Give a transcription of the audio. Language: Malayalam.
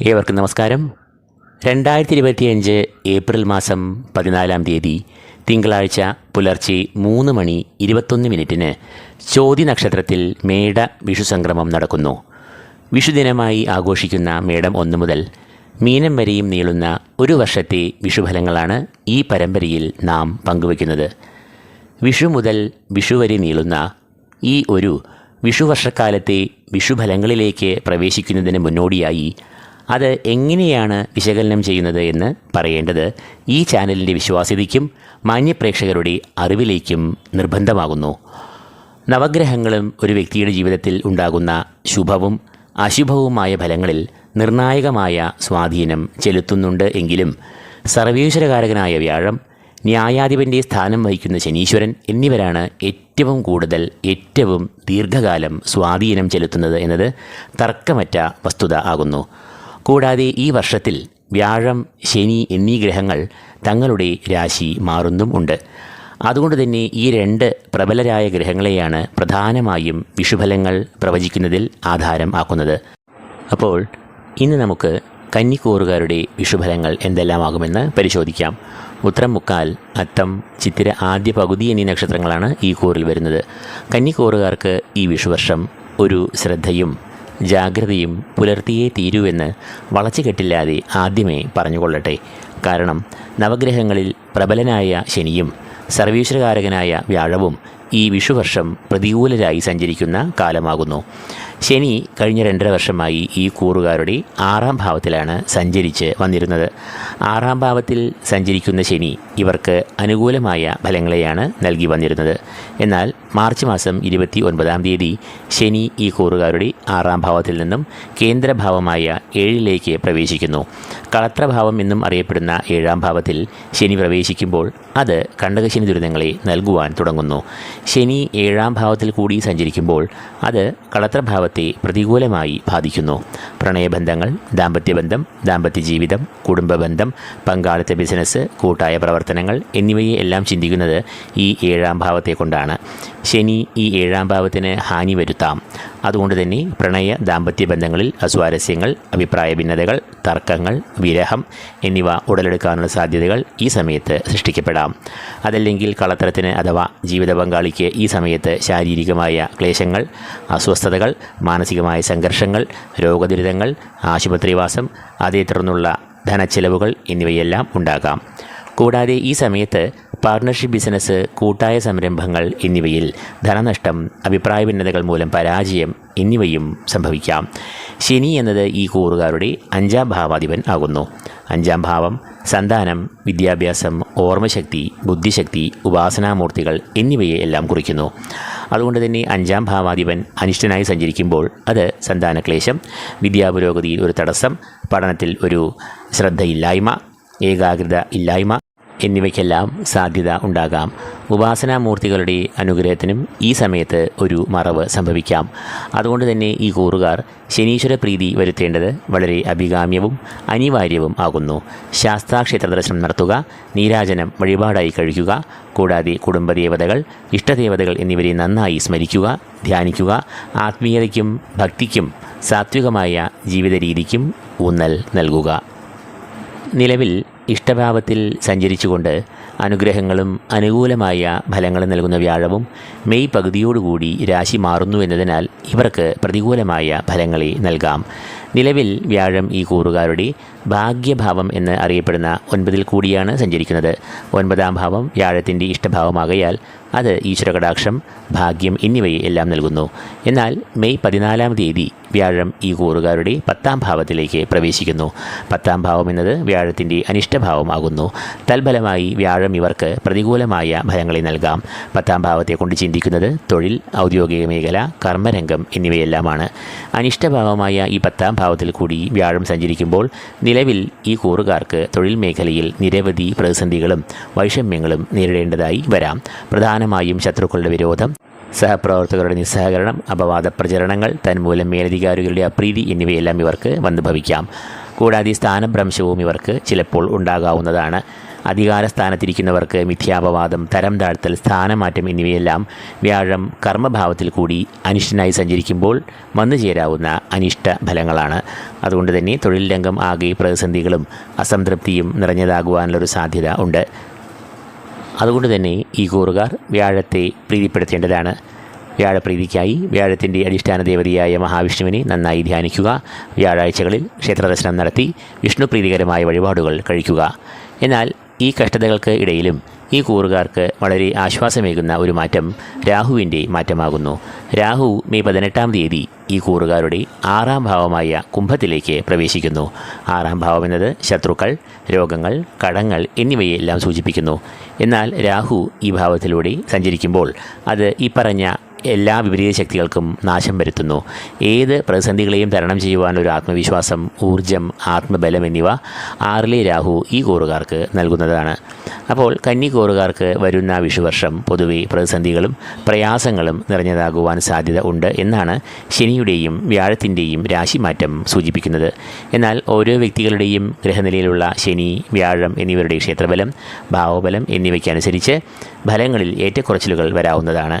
ഏവർക്കും നമസ്കാരം. രണ്ടായിരത്തി ഇരുപത്തിയഞ്ച് ഏപ്രിൽ മാസം പതിനാലാം തീയതി തിങ്കളാഴ്ച പുലർച്ചെ മൂന്ന് മണി ഇരുപത്തൊന്ന് മിനിറ്റിന് ചോതി നക്ഷത്രത്തിൽ മേട വിഷു സംക്രമം നടക്കുന്നു. വിഷുദിനമായി ആഘോഷിക്കുന്ന മേടം ഒന്ന് മുതൽ മീനം വരെയും നീളുന്ന ഒരു വർഷത്തെ വിഷുഫലങ്ങളാണ് ഈ പരമ്പരയിൽ നാം പങ്കുവയ്ക്കുന്നത്. വിഷു മുതൽ വിഷു വരെ നീളുന്ന ഈ ഒരു വിഷുവർഷക്കാലത്തെ വിഷുഫലങ്ങളിലേക്ക് പ്രവേശിക്കുന്നതിന് മുന്നോടിയായി അത് എങ്ങനെയാണ് വിശകലനം ചെയ്യുന്നത് എന്ന് പറയേണ്ടത് ഈ ചാനലിന്റെ വിശ്വാസ്യതയ്ക്കും മാന്യപ്രേക്ഷകരുടെ അറിവിലേക്കും നിർബന്ധമാകുന്നു. നവഗ്രഹങ്ങളും ഒരു വ്യക്തിയുടെ ജീവിതത്തിൽ ഉണ്ടാകുന്ന ശുഭവും അശുഭവുമായ ഫലങ്ങളിൽ നിർണായകമായ സ്വാധീനം ചെലുത്തുന്നുണ്ട് എങ്കിലും സർവേശ്വരകാരകനായ വ്യാഴം ന്യായാധിപന്റെ സ്ഥാനം വഹിക്കുന്ന ശനീശ്വരൻ എന്നിവരാണ് ഏറ്റവും കൂടുതൽ ഏറ്റവും ദീർഘകാലം സ്വാധീനം ചെലുത്തുന്നത് എന്നത് തർക്കമറ്റ വസ്തുത ആകുന്നു. കൂടാതെ ഈ വർഷത്തിൽ വ്യാഴം ശനി എന്നീ ഗ്രഹങ്ങൾ തങ്ങളുടെ രാശി മാറുന്നും ഉണ്ട്. അതുകൊണ്ട് തന്നെ ഈ രണ്ട് പ്രബലരായ ഗ്രഹങ്ങളെയാണ് പ്രധാനമായും വിഷുഫലങ്ങൾ പ്രവചിക്കുന്നതിൽ ആധാരം ആക്കുന്നത്. അപ്പോൾ ഇന്ന് നമുക്ക് കന്നിക്കൂറുകാരുടെ വിഷുഫലങ്ങൾ എന്തെല്ലാമാകുമെന്ന് പരിശോധിക്കാം. ഉത്തരം മുക്കാൽ അത്തം ചിത്തിര ആദ്യ പകുതി എന്നീ നക്ഷത്രങ്ങളാണ് ഈ കൂറിൽ വരുന്നത്. കന്നിക്കൂറുകാർക്ക് ഈ വിഷുവർഷം ഒരു ശ്രദ്ധയും ജാഗ്രതയും പുലർത്തിയേ തീരുവെന്ന് വളച്ചുകെട്ടില്ലാതെ ആദ്യമേ പറഞ്ഞുകൊള്ളട്ടെ. കാരണം നവഗ്രഹങ്ങളിൽ പ്രബലനായ ശനിയും സർവീശ്വരകാരകനായ വ്യാഴവും ഈ വിഷുവർഷം പ്രതികൂലരായി സഞ്ചരിക്കുന്ന കാലമാകുന്നു. ശനി കഴിഞ്ഞ രണ്ടര വർഷമായി ഈ കൂറുകാരുടെ ആറാം ഭാവത്തിലാണ് സഞ്ചരിച്ച് വന്നിരുന്നത്. ആറാം ഭാവത്തിൽ സഞ്ചരിക്കുന്ന ശനി ഇവർക്ക് അനുകൂലമായ ഫലങ്ങളെയാണ് നൽകി വന്നിരുന്നത്. എന്നാൽ മാർച്ച് മാസം ഇരുപത്തി ഒൻപതാം തീയതി ശനി ഈ കൂറുകാരുടെ ആറാം ഭാവത്തിൽ നിന്നും കേന്ദ്രഭാവമായ ഏഴിലേക്ക് പ്രവേശിക്കുന്നു. കളത്രഭാവം എന്നും അറിയപ്പെടുന്ന ഏഴാം ഭാവത്തിൽ ശനി പ്രവേശിക്കുമ്പോൾ അത് കണ്ടകശനി ദുരിതങ്ങളെ നൽകുവാൻ തുടങ്ങുന്നു. ശനി ഏഴാം ഭാവത്തിൽ കൂടി സഞ്ചരിക്കുമ്പോൾ അത് കളത്രഭാവത്തെ പ്രതികൂലമായി ബാധിക്കുന്നു. പ്രണയബന്ധങ്ങൾ ദാമ്പത്യബന്ധം ദാമ്പത്യ ജീവിതം കുടുംബബന്ധം പങ്കാളിത്ത ബിസിനസ് കൂട്ടായ പ്രവർത്തനങ്ങൾ എന്നിവയെ എല്ലാം ചിന്തിക്കുന്നത് ഈ ഏഴാം ഭാവത്തെ കൊണ്ടാണ്. ശനി ഈ ഏഴാം ഭാവത്തിന് ഹാനി വരുത്താം. അതുകൊണ്ട് തന്നെ പ്രണയ ദാമ്പത്യ ബന്ധങ്ങളിൽ അസ്വാരസ്യങ്ങൾ അഭിപ്രായ ഭിന്നതകൾ തർക്കങ്ങൾ വിരഹം എന്നിവ ഉടലെടുക്കാനുള്ള സാധ്യതകൾ ഈ സമയത്ത് സൃഷ്ടിക്കപ്പെടാം. അതല്ലെങ്കിൽ കളത്തരത്തിന് അഥവാ ജീവിത പങ്കാളിക്ക് ഈ സമയത്ത് ശാരീരികമായ ക്ലേശങ്ങൾ അസ്വസ്ഥതകൾ മാനസികമായ സംഘർഷങ്ങൾ രോഗദുരിതങ്ങൾ ആശുപത്രിവാസം അതേ തുടർന്നുള്ള ധനച്ചെലവുകൾ എന്നിവയെല്ലാം ഉണ്ടാകാം. കൂടാതെ ഈ സമയത്ത് പാർട്ണർഷിപ്പ് ബിസിനസ് കൂട്ടായ സംരംഭങ്ങൾ എന്നിവയിൽ ധനനഷ്ടം അഭിപ്രായ ഭിന്നതകൾ മൂലം പരാജയം എന്നിവയും സംഭവിക്കാം. ശനി എന്നത് ഈ കൂറുകാരുടെ അഞ്ചാം ഭാവാധിപൻ ആകുന്നു. അഞ്ചാം ഭാവം സന്താനം വിദ്യാഭ്യാസം ഓർമ്മശക്തി ബുദ്ധിശക്തി ഉപാസനാമൂർത്തികൾ എന്നിവയെ എല്ലാം കുറിക്കുന്നു. അതുകൊണ്ട് തന്നെ അഞ്ചാം ഭാവാധിപൻ അനിഷ്ടനായി സഞ്ചരിക്കുമ്പോൾ അത് സന്താനക്ലേശം വിദ്യാപുരോഗതിയിൽ ഒരു തടസ്സം പഠനത്തിൽ ഒരു ശ്രദ്ധയില്ലായ്മ ഏകാഗ്രത ഇല്ലായ്മ എന്നിവയ്ക്കെല്ലാം സാധ്യത ഉണ്ടാകാം. ഉപാസനാമൂർത്തികളുടെ അനുഗ്രഹത്തിനും ഈ സമയത്ത് ഒരു മറവ് സംഭവിക്കാം. അതുകൊണ്ട് തന്നെ ഈ കൂറുകാർ ശനീശ്വര പ്രീതി വരുത്തേണ്ടത് വളരെ അഭികാമ്യവും അനിവാര്യവും ആകുന്നു. ശാസ്താക്ഷേത്ര ദർശനം നടത്തുക നീരാജനം വഴിപാടായി കഴിക്കുക കൂടാതെ കുടുംബദേവതകൾ ഇഷ്ടദേവതകൾ എന്നിവരെ നന്നായി സ്മരിക്കുക ധ്യാനിക്കുക ആത്മീയതയ്ക്കും ഭക്തിക്കും സാത്വികമായ ജീവിത രീതിക്കും ഊന്നൽ നൽകുക. നിലവിൽ ഇഷ്ടഭാവത്തിൽ സഞ്ചരിച്ചുകൊണ്ട് അനുഗ്രഹങ്ങളും അനുകൂലമായ ഫലങ്ങളും നൽകുന്ന വ്യാഴവും മെയ് പകുതിയോടുകൂടി രാശി മാറുന്നു എന്നതിനാൽ ഇവർക്ക് പ്രതികൂലമായ ഫലങ്ങളെ നൽകാം. നിലവിൽ വ്യാഴം ഈ കൂറുകാരുടെ ഭാഗ്യഭാവം എന്ന് അറിയപ്പെടുന്ന ഒൻപതിൽ കൂടിയാണ് സഞ്ചരിക്കുന്നത്. ഒൻപതാം ഭാവം വ്യാഴത്തിന്റെ ഇഷ്ടഭാവമാകയാൽ അത് ഈശ്വരകടാക്ഷം ഭാഗ്യം എന്നിവയെ എല്ലാം നൽകുന്നു. എന്നാൽ മെയ് പതിനാലാം തീയതി വ്യാഴം ഈ കൂറുകാരുടെ പത്താം ഭാവത്തിലേക്ക് പ്രവേശിക്കുന്നു. പത്താം ഭാവം എന്നത് വ്യാഴത്തിന്റെ അനിഷ്ടഭാവമാകുന്നു തൽഫലമായി വ്യാഴം ഇവർക്ക് പ്രതികൂലമായ ഭയങ്ങളെ നൽകാം. പത്താം ഭാവത്തെ കൊണ്ട് ചിന്തിക്കുന്നത് തൊഴിൽ ഔദ്യോഗിക മേഖല കർമ്മരംഗം എന്നിവയെല്ലാമാണ്. അനിഷ്ടഭാവമായ ഈ പത്താം ഭാവത്തിൽ കൂടി വ്യാഴം സഞ്ചരിക്കുമ്പോൾ നിലവിൽ ഈ കൂറുകാർക്ക് തൊഴിൽ മേഖലയിൽ നിരവധി പ്രതിസന്ധികളും വൈഷമ്യങ്ങളും നേരിടേണ്ടതായി വരാം. പ്രധാനമായും ശത്രുക്കളുടെ വിരോധം സഹപ്രവർത്തകരുടെ നിസ്സഹകരണം അപവാദ പ്രചരണങ്ങൾ തന്മൂലം മേലധികാരികളുടെ അപ്രീതി എന്നിവയെല്ലാം ഇവർക്ക് വന്നു ഭവിക്കാം കൂടാതെ സ്ഥാനഭ്രംശവും ഇവർക്ക് ചിലപ്പോൾ ഉണ്ടാകാവുന്നതാണ്. അധികാര സ്ഥാനത്തിരിക്കുന്നവർക്ക് മിഥ്യാപവാദം തരം താഴ്ത്തൽ സ്ഥാനമാറ്റം എന്നിവയെല്ലാം വ്യാഴം കർമ്മഭാവത്തിൽ കൂടി അനിഷ്ടനായി സഞ്ചരിക്കുമ്പോൾ വന്നു ചേരാവുന്ന അനിഷ്ട ഫലങ്ങളാണ്. അതുകൊണ്ട് തന്നെ തൊഴിൽ രംഗം ആകെ പ്രതിസന്ധികളും അസംതൃപ്തിയും നിറഞ്ഞതാകുവാനുള്ളൊരു സാധ്യത ഉണ്ട്. അതുകൊണ്ട് തന്നെ ഈ കൂറുകാർ വ്യാഴത്തെ പ്രീതിപ്പെടുത്തേണ്ടതാണ്. വ്യാഴപ്രീതിക്കായി വ്യാഴത്തിന്റെ അടിസ്ഥാന ദേവതയായ മഹാവിഷ്ണുവിനെ നന്നായി ധ്യാനിക്കുക വ്യാഴാഴ്ചകളിൽ ക്ഷേത്രദർശനം നടത്തി വിഷ്ണു പ്രീതികരമായ വഴിപാടുകൾ കഴിക്കുക. എന്നാൽ ഈ കഷ്ടതകൾക്ക് ഇടയിലും ഈ കൂറുകാർക്ക് വളരെ ആശ്വാസമേകുന്ന ഒരു മാറ്റം രാഹുവിന്റെ മാറ്റമാകുന്നു. രാഹു മെയ് പതിനെട്ടാം തീയതി ഈ കൂറുകാരുടെ ആറാം ഭാവമായ കുംഭത്തിലേക്ക് പ്രവേശിക്കുന്നു. ആറാം ഭാവം എന്നത് ശത്രുക്കൾ രോഗങ്ങൾ കടങ്ങൾ എന്നിവയെല്ലാം സൂചിപ്പിക്കുന്നു. എന്നാൽ രാഹു ഈ ഭാവത്തിലൂടെ സഞ്ചരിക്കുമ്പോൾ അത് ഈ പറഞ്ഞ എല്ലാ വിപരീത ശക്തികൾക്കും നാശം വരുത്തുന്നു. ഏത് പ്രതിസന്ധികളെയും തരണം ചെയ്യുവാനൊരു ആത്മവിശ്വാസം ഊർജം ആത്മബലം എന്നിവ ആറിലെ രാഹു ഈ കൂറുകാർക്ക് നൽകുന്നതാണ്. അപ്പോൾ കന്നി കൂറുകാർക്ക് വരുന്ന വിഷുവർഷം പൊതുവെ പ്രതിസന്ധികളും പ്രയാസങ്ങളും നിറഞ്ഞതാകുവാൻ സാധ്യത ഉണ്ട് എന്നാണ് ശനിയുടെയും വ്യാഴത്തിന്റെയും രാശിമാറ്റം സൂചിപ്പിക്കുന്നത്. എന്നാൽ ഓരോ വ്യക്തികളുടെയും ഗ്രഹനിലയിലുള്ള ശനി വ്യാഴം എന്നിവരുടെ ക്ഷേത്രബലം ഭാവബലം എന്നിവയ്ക്കനുസരിച്ച് ഫലങ്ങളിൽ ഏറ്റക്കുറച്ചിലുകൾ വരാവുന്നതാണ്.